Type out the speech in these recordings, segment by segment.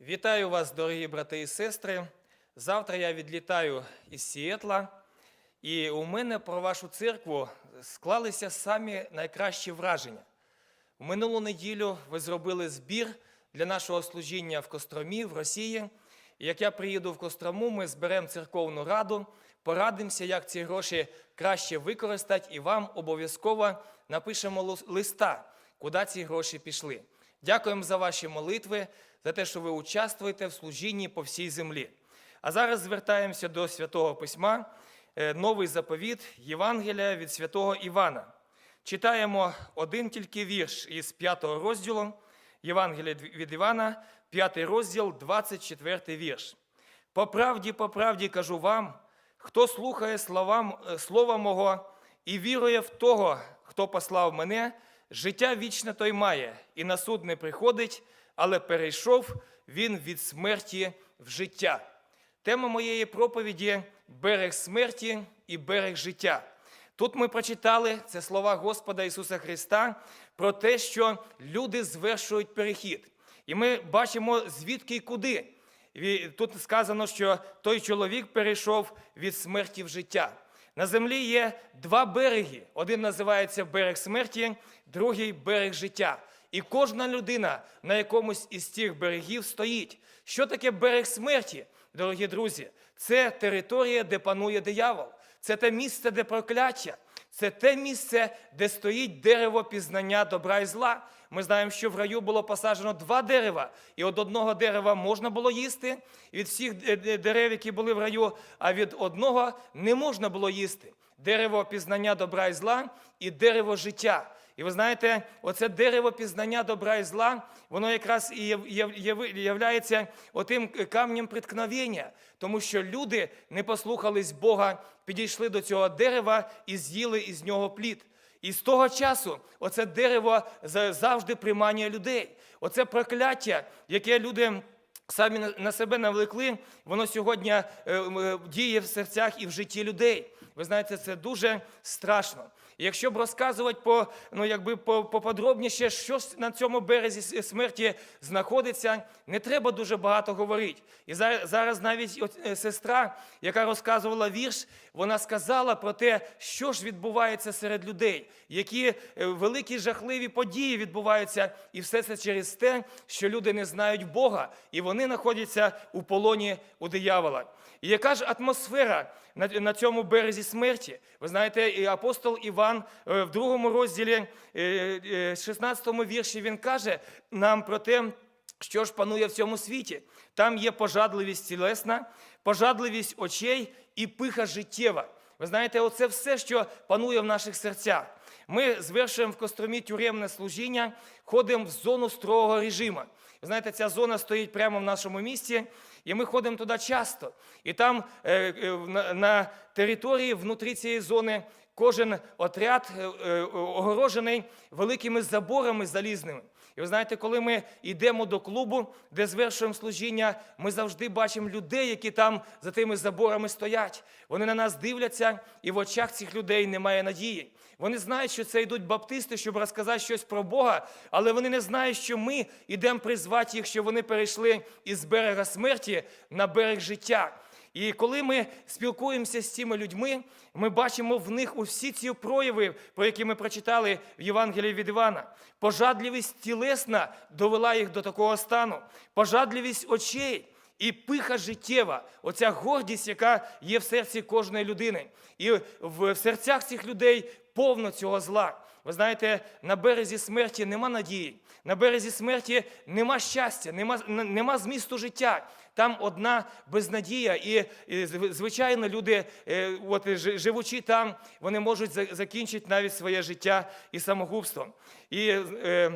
Вітаю вас, дорогі брати і сестри. Завтра я відлітаю із Сіетла, і у мене про вашу церкву склалися самі найкращі враження. В минулу неділю ви зробили збір для нашого служіння в Костромі, в Росії. І як я приїду в Кострому, ми зберемо церковну раду, порадимося, як ці гроші краще використати, і вам обов'язково напишемо листа, куди ці гроші пішли. Дякуємо за ваші молитви, за те, що ви участвуєте в служінні по всій землі. А зараз звертаємося до Святого Письма, е, новий заповіт Євангелія від святого Івана. Читаємо один тільки вірш із п'ятого розділу Євангелія від Івана, п'ятий розділ, 24 вірш. По правді, по правді кажу вам, хто слухає словам, е, слова мого і вірує в того, хто послав мене, життя вічне той має, і на суд не приходить, але перейшов він від смерті в життя. Тема моєї проповіді берег смерті і берег життя. Тут ми прочитали це слова Господа Ісуса Христа про те, що люди звершують перехід. І ми бачимо звідки і куди. Тут сказано, що той чоловік перейшов від смерті в життя. На землі є два береги. Один називається берег смерті, другий берег життя. І кожна людина на якомусь із цих берегів стоїть. Що таке берег смерті, дорогі друзі? Це територія, де панує диявол. Це те місце, де прокляття. Це те місце, де стоїть дерево пізнання добра і зла. Ми знаємо, що в раю було посаджено два дерева, і від одного дерева можна було їсти від всіх дерев, які були в раю, а від одного не можна було їсти. Дерево пізнання добра і зла і дерево життя. І ви знаєте, оце дерево пізнання добра і зла, воно якраз і являється отим камнем приткновення, тому що люди не послухались Бога, підійшли до цього дерева і з'їли із нього плід. І з того часу оце дерево завжди приманює людей. Оце прокляття, яке люди самі на- себе навлекли, воно сьогодні е, е, діє в серцях і в житті людей. Ви знаєте, це дуже страшно. Якщо б розказувати по, ну, якби по, поподробніше, що на цьому березі смерті знаходиться, не треба дуже багато говорити. І зараз навіть от, е, сестра, яка розказувала вірш, вона сказала про те, що ж відбувається серед людей, які е, великі жахливі події відбуваються, і все це через те, що люди не знають Бога, і вони знаходяться у полоні у диявола. І яка ж атмосфера на, цьому березі смерті? Ви знаєте, і апостол Іван е, в другому розділі, е, е, 16 вірші, він каже нам про те, що ж панує в цьому світі. Там є пожадливість тілесна, пожадливість очей і пиха життєва. Ви знаєте, оце все, що панує в наших серцях. Ми звершуємо в Костромі тюремне служіння, ходимо в зону строгого режиму. Ви знаєте, ця зона стоїть прямо в нашому місті, і ми ходимо туди часто. І там е, е, на, території внутрі цієї зони кожен отряд е, огорожений великими заборами залізними. І ви знаєте, коли ми йдемо до клубу, де звершуємо служіння, ми завжди бачимо людей, які там за тими заборами стоять. Вони на нас дивляться, і в очах цих людей немає надії. Вони знають, що це йдуть баптисти, щоб розказати щось про Бога, але вони не знають, що ми йдемо призвати їх, що вони перейшли із берега смерті на берег життя. І коли ми спілкуємося з цими людьми, ми бачимо в них усі ці прояви, про які ми прочитали в Євангелії від Івана. Пожадливість тілесна довела їх до такого стану, пожадливість очей і пиха життєва, оця гордість, яка є в серці кожної людини. І в серцях цих людей повно цього зла. Ви знаєте, на березі смерті нема надії, на березі смерті нема щастя, нема, нема змісту життя. Там одна безнадія, і, і звичайно, люди, е, от, живучи там, вони можуть закінчити навіть своє життя і самогубством. І е,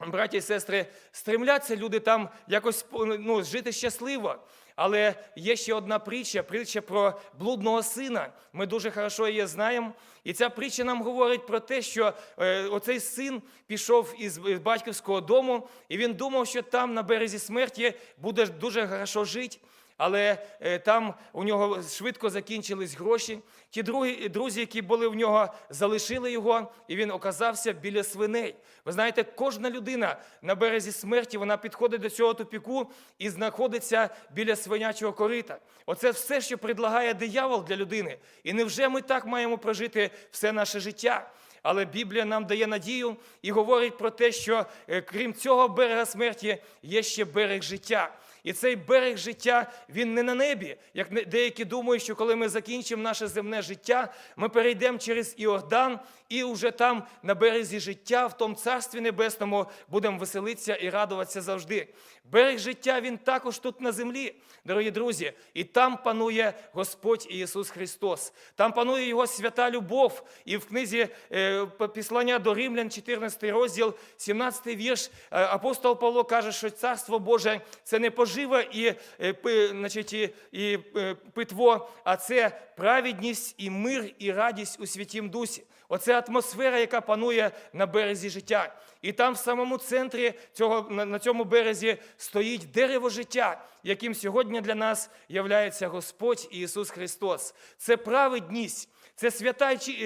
Браті і сестри, стремляться люди там якось ну, жити щасливо. Але є ще одна притча, притча про блудного сина. Ми дуже хорошо її знаємо. І ця притча нам говорить про те, що е, оцей син пішов із батьківського дому, і він думав, що там на березі смерті буде дуже хорошо жити. Але е, там у нього швидко закінчились гроші. Ті другі, друзі, які були в нього, залишили його, і він оказався біля свиней. Ви знаєте, кожна людина на березі смерті вона підходить до цього тупіку і знаходиться біля свинячого корита. Оце все, що предлагає диявол для людини. І невже ми так маємо прожити все наше життя? Але Біблія нам дає надію і говорить про те, що е, крім цього берега смерті є ще берег життя. І цей берег життя він не на небі. Як деякі думають, що коли ми закінчимо наше земне життя, ми перейдемо через Іордан і вже там на березі життя, в тому царстві небесному, будемо веселитися і радуватися завжди. Берег життя він також тут на землі, дорогі друзі, і там панує Господь Ісус Христос. Там панує Його свята любов. І в книзі е, Післання до Римлян, 14 розділ, 17 вірш, е, апостол Павло каже, що Царство Боже це не пожива і, е, значить, і, і е, питво, а це праведність і мир, і радість у святім дусі. Оце атмосфера, яка панує на березі життя. І там в самому центрі цього, на, цьому березі стоїть дерево життя, яким сьогодні для нас являється Господь Ісус Христос. Це праведність, це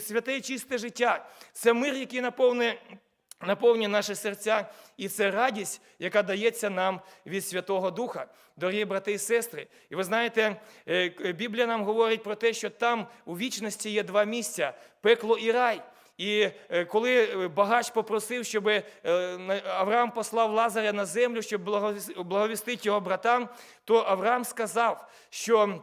святе і чисте життя, це мир, який наповнює наповнює наші серця, і це радість, яка дається нам від Святого Духа, дорогі брати і сестри. І ви знаєте, е, Біблія нам говорить про те, що там у вічності є два місця пекло і рай. І е, коли е, багач попросив, щоб Авраам послав Лазаря на землю, щоб благовіс- благовістити його братам, то Авраам сказав, що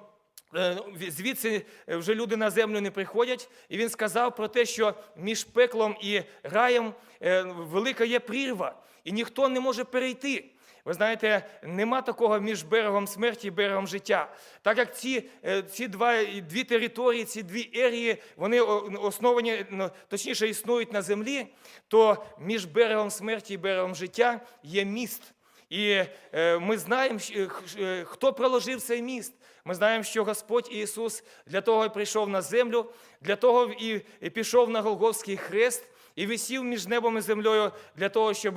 Звідси вже люди на землю не приходять, і він сказав про те, що між пеклом і раєм е, велика є прірва, і ніхто не може перейти. Ви знаєте, нема такого між берегом смерті і берегом життя. Так як ці, е, ці два, дві території, ці дві ерії, вони основані, ну, точніше, існують на землі, то між берегом смерті і берегом життя є міст. І е, ми знаємо, е, е, хто проложив цей міст. Ми знаємо, що Господь Ісус для того і прийшов на землю, для того і пішов на Голгофський хрест і висів між небом і землею для того, щоб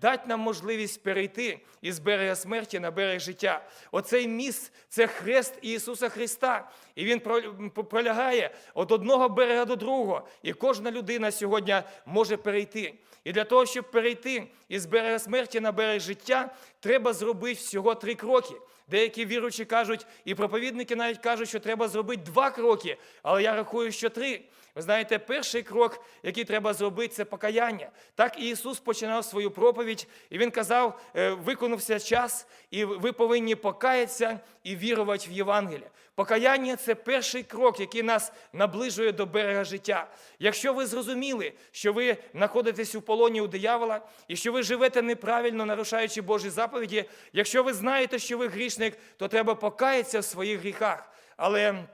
дати нам можливість перейти із берега смерті на берег життя. Оцей міст це хрест Ісуса Христа. І він про- пролягає від одного берега до другого. І кожна людина сьогодні може перейти. І для того, щоб перейти із берега смерті на берег життя, треба зробити всього три кроки. Деякі віруючі кажуть, і проповідники навіть кажуть, що треба зробити два кроки, але я рахую, що три. Ви знаєте, перший крок, який треба зробити, це покаяння. Так і Ісус починав свою проповідь, і Він казав, е, виконався час, і ви повинні покаятися і вірувати в Євангеліє. Покаяння це перший крок, який нас наближує до берега життя. Якщо ви зрозуміли, що ви знаходитесь у полоні у диявола, і що ви живете неправильно, нарушаючи Божі заповіді, якщо ви знаєте, що ви грішник, то треба покаятися в своїх гріхах. Але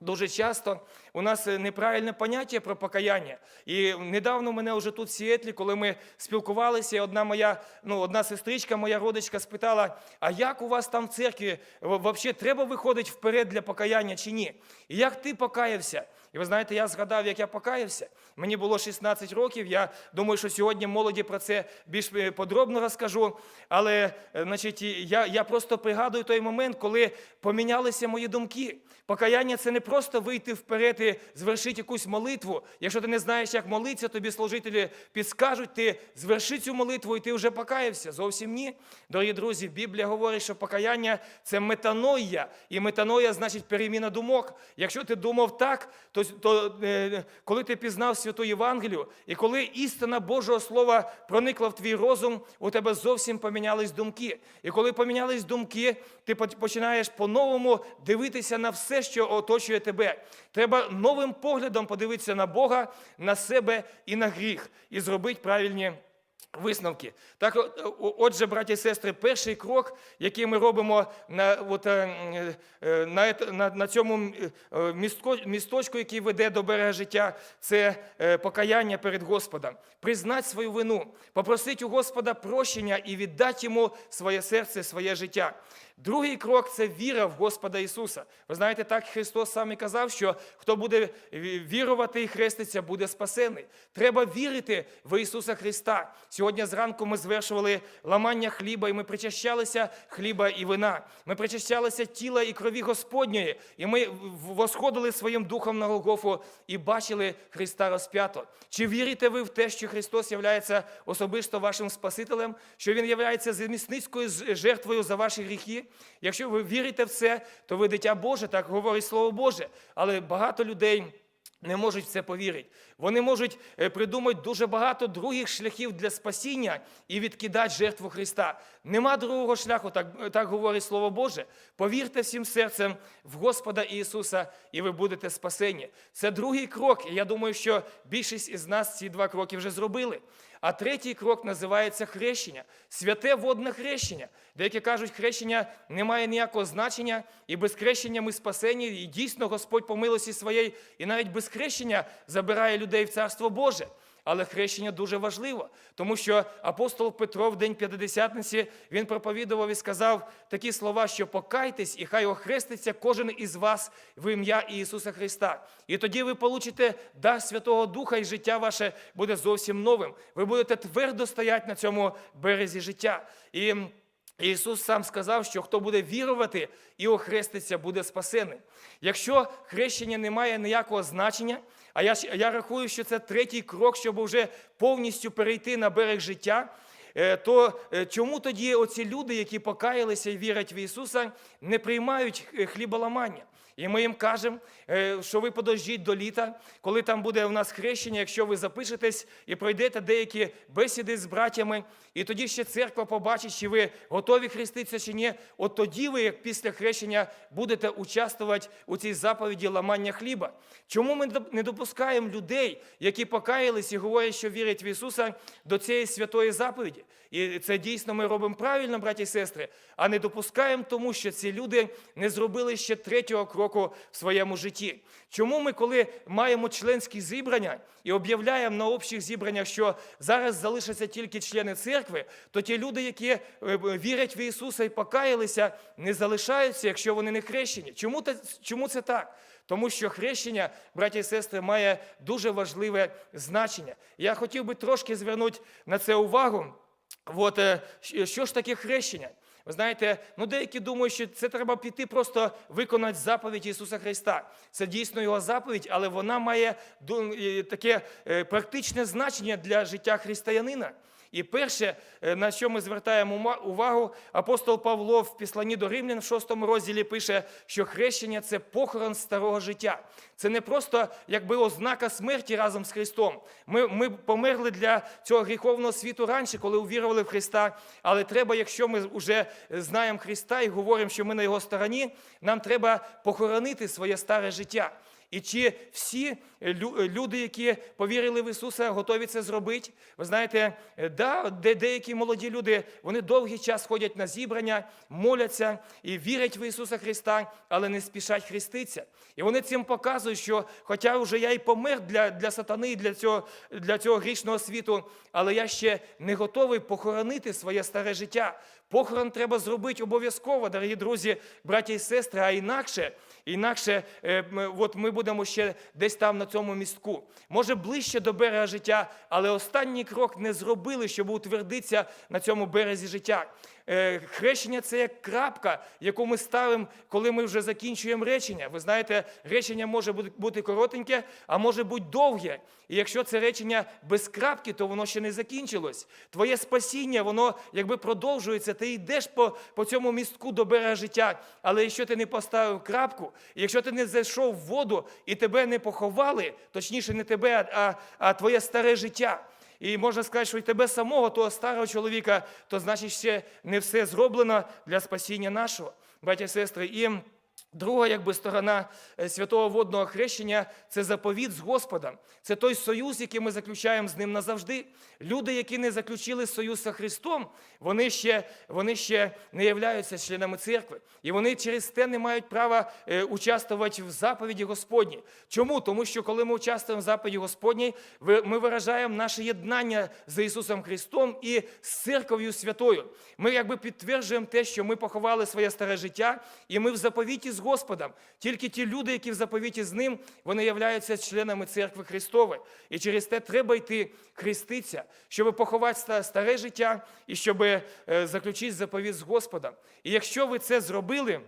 Дуже часто у нас е, неправильне поняття про покаяння. І недавно мене вже тут в Сіетлі, коли ми спілкувалися, одна моя, ну, одна сестричка, моя родичка спитала: а як у вас там в церкві взагалі треба виходити вперед для покаяння чи ні? І як ти покаявся? І ви знаєте, я згадав, як я покаявся. Мені було 16 років. Я думаю, що сьогодні молоді про це більш е, подробно розкажу. Але е, значить, я, я просто пригадую той момент, коли помінялися мої думки. Покаяння це не просто вийти вперед і звершити якусь молитву. Якщо ти не знаєш, як молитися, тобі служителі підскажуть, ти зверши цю молитву, і ти вже покаявся. Зовсім ні. Дорогі друзі, Біблія говорить, що покаяння це метаноя. І метаноя значить переміна думок. Якщо ти думав так, то, то е, коли ти пізнав святу Євангелію, і коли істина Божого Слова проникла в твій розум, у тебе зовсім помінялись думки. І коли помінялись думки, ти починаєш по-новому дивитися на все, що оточує тебе. Треба новим поглядом подивитися на Бога, на себе і на гріх, і зробити правильні. Висновки. Так, от, отже, браті і сестри, перший крок, який ми робимо на, от, е, е, на, на, на цьому е, містко- місточку, який веде до берега життя, це покаяння перед Господом. Признати свою вину, попросити у Господа прощення і віддати йому своє серце, своє життя. Другий крок це віра в Господа Ісуса. Ви знаєте, так Христос сам і казав, що хто буде вірувати і хреститься, буде спасений. Треба вірити в Ісуса Христа. Сьогодні зранку ми звершували ламання хліба, і ми причащалися хліба і вина. Ми причащалися тіла і крові Господньої, і ми восходили своїм духом на Голгофу і бачили Христа розп'ято. Чи вірите ви в те, що Христос є особисто вашим Спасителем, що Він є замісницькою жертвою за ваші гріхи? Якщо ви вірите в це, то ви дитя Боже, так говорить Слово Боже. Але багато людей. Не можуть в це повірити. Вони можуть е, придумати дуже багато других шляхів для спасіння і відкидати жертву Христа. Нема другого шляху, так так говорить Слово Боже. Повірте всім серцем в Господа Ісуса, і ви будете спасені. Це другий крок. і Я думаю, що більшість із нас ці два кроки вже зробили. А третій крок називається хрещення, святе водне хрещення. Деякі кажуть, хрещення не має ніякого значення, і без хрещення ми спасені. І дійсно Господь по милості своєї, і навіть без хрещення забирає людей в Царство Боже. Але хрещення дуже важливо, тому що апостол Петро в день П'ятидесятниці він проповідував і сказав такі слова, що покайтесь, і хай охреститься кожен із вас в ім'я Ісуса Христа. І тоді ви получите дар Святого Духа, і життя ваше буде зовсім новим. Ви будете твердо стояти на цьому березі життя. І Ісус сам сказав, що хто буде вірувати і охреститься, буде спасеним. Якщо хрещення не має ніякого значення, а я я рахую, що це третій крок, щоб вже повністю перейти на берег життя, е, то е, чому тоді оці люди, які покаялися і вірять в Ісуса, не приймають е, хліболамання? І ми їм кажемо, е, що ви подождіть до літа, коли там буде у нас хрещення, якщо ви запишетесь і пройдете деякі бесіди з братями, і тоді ще церква побачить, чи ви готові хреститися чи ні. От тоді ви, як після хрещення, будете участвувати у цій заповіді ламання хліба. Чому ми не допускаємо людей, які покаялись і говорять, що вірять в Ісуса, до цієї святої заповіді? І це дійсно ми робимо правильно, браті і сестри, а не допускаємо тому, що ці люди не зробили ще третього кроку в своєму житті. Чому ми, коли маємо членські зібрання і об'являємо на общих зібраннях, що зараз залишаться тільки члени церкви, то ті люди, які е, вірять в Ісуса і покаялися, не залишаються, якщо вони не хрещені. Чому чому це так? Тому що хрещення, браті і сестри, має дуже важливе значення. Я хотів би трошки звернути на це увагу. От, е, що ж таке хрещення? Ви знаєте, ну деякі думають, що це треба піти, просто виконати заповідь Ісуса Христа. Це дійсно Його заповідь, але вона має таке е, практичне значення для життя християнина. І перше, е, на що ми звертаємо увагу, апостол Павло в післанні до Римлян в шостому розділі пише, що хрещення це похорон старого життя. Це не просто якби ознака смерті разом з Христом. Ми ми померли для цього гріховного світу раніше, коли увірували в Христа. Але треба, якщо ми вже знаємо Христа і говоримо, що ми на його стороні, нам треба похоронити своє старе життя. І чи всі е, люди, які повірили в Ісуса, готові це зробити? Ви знаєте, е, да, де деякі молоді люди вони довгий час ходять на зібрання, моляться і вірять в Ісуса Христа, але не спішать хреститися. І вони цим показують, що, хоча вже я й помер для для сатани, для цього для цього грішного світу, але я ще не готовий похоронити своє старе життя. Похорон треба зробити обов'язково, дорогі друзі, браті і сестри, а інакше, інакше е, от ми будемо ще десь там на цьому містку. Може ближче до берега життя, але останній крок не зробили, щоб утвердитися на цьому березі життя. Е, хрещення це як крапка, яку ми ставимо, коли ми вже закінчуємо речення. Ви знаєте, речення може бути коротеньке, а може бути довге. І якщо це речення без крапки, то воно ще не закінчилось. Твоє спасіння, воно якби продовжується. Ти йдеш по по цьому містку до берега життя. Але якщо ти не поставив крапку, якщо ти не зайшов в воду і тебе не поховали, точніше, не тебе, а, а твоє старе життя. І можна сказати, що і тебе самого, того старого чоловіка, то значить ще не все зроблено для спасіння нашого, браті і сестри. І Друга, якби сторона е, святого водного хрещення це заповіт з Господом. Це той союз, який ми заключаємо з ним назавжди. Люди, які не заключили союз з Христом, вони ще, вони ще не являються членами церкви. І вони через те не мають права е, участвувати в заповіді Господній. Чому? Тому що коли ми участвуємо в заповіді Господній, ми виражаємо наше єднання з Ісусом Христом і з церков'ю святою. Ми якби підтверджуємо те, що ми поховали своє старе життя, і ми в заповіті з Господом. Тільки ті люди, які в заповіті з ним, вони являються членами церкви Христової. І через те треба йти хреститися, щоб поховати старе життя і щоб е, заключити заповіт з Господом. І якщо ви це зробили,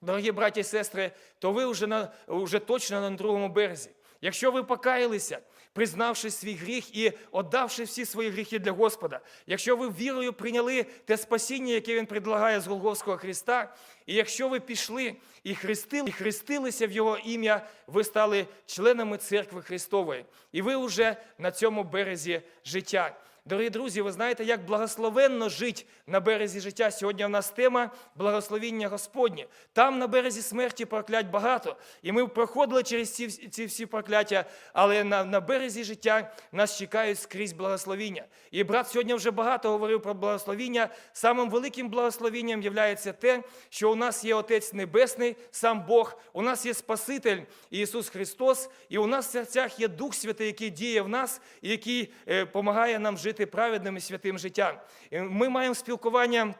дорогі браті і сестри, то ви вже, на, вже точно на другому березі. Якщо ви покаялися, признавши свій гріх і віддавши всі свої гріхи для Господа, якщо ви вірою прийняли те спасіння, яке Він предлагає з Голговського Христа, і якщо ви пішли і хрестили, і хрестилися в Його ім'я, ви стали членами церкви Христової. І ви вже на цьому березі життя. Дорогі друзі, ви знаєте, як благословенно жити на березі життя. Сьогодні в нас тема благословіння Господнє. Там на березі смерті проклять багато. І ми проходили через ці, ці всі прокляття, але на, на березі життя нас чекають скрізь благословіння. І брат сьогодні вже багато говорив про благословіння. Самим великим благословінням є те, що у нас є Отець Небесний, сам Бог, у нас є Спаситель Ісус Христос, і у нас в серцях є Дух Святий, який діє в нас і який допомагає нам жити праведним і святим життям. І Ми маємо спілкування.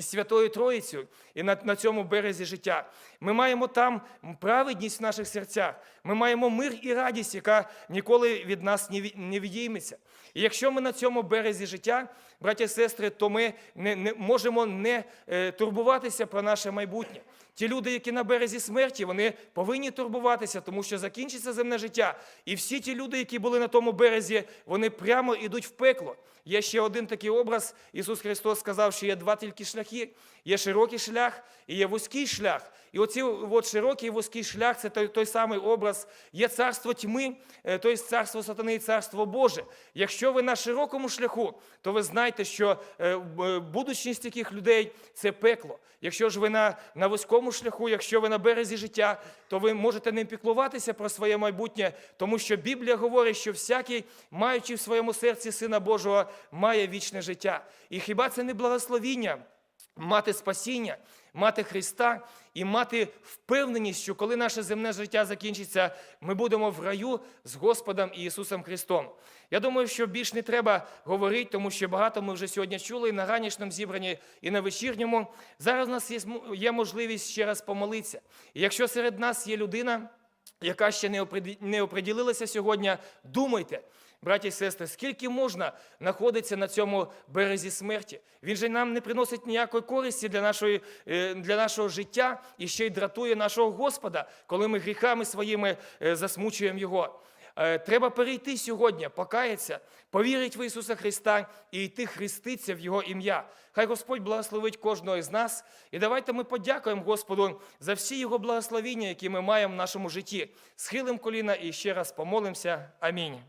Святою Троїцею і на, на цьому березі життя. Ми маємо там праведність в наших серцях. Ми маємо мир і радість, яка ніколи від нас не відійметься. І якщо ми на цьому березі життя, браті і сестри, то ми не, не можемо не е, турбуватися про наше майбутнє. Ті люди, які на березі смерті, вони повинні турбуватися, тому що закінчиться земне життя. І всі ті люди, які були на тому березі, вони прямо йдуть в пекло. Є ще один такий образ. Ісус Христос сказав, що є два тільки шляхи. Є широкий шлях і є вузький шлях. І оці от широкий вузький шлях це той, той самий образ. Є царство тьми, е, тобто царство сатани і царство Боже. Якщо ви на широкому шляху, то ви знаєте, що е, будучність таких людей це пекло. Якщо ж ви на, на вузькому шляху, якщо ви на березі життя, то ви можете не піклуватися про своє майбутнє, тому що Біблія говорить, що всякий, маючи в своєму серці Сина Божого, має вічне життя. І хіба це не благословіння? мати спасіння, мати Христа і мати впевненість, що коли наше земне життя закінчиться, ми будемо в раю з Господом і Ісусом Христом. Я думаю, що більш не треба говорити, тому що багато ми вже сьогодні чули і на ранішньому зібранні, і на вечірньому. Зараз у нас є, можливість ще раз помолитися. І якщо серед нас є людина, яка ще не оприд- не оприділилася сьогодні, думайте, браті і сестри, скільки можна знаходитися на цьому березі смерті? Він же нам не приносить ніякої користі для, нашої, е, для нашого життя і ще й дратує нашого Господа, коли ми гріхами своїми е, засмучуємо Його. Е, Треба перейти сьогодні, покаятися, повірити в Ісуса Христа і йти хреститися в Його ім'я. Хай Господь благословить кожного із нас. І давайте ми подякуємо Господу за всі Його благословіння, які ми маємо в нашому житті. Схилим коліна і ще раз помолимося. Амінь.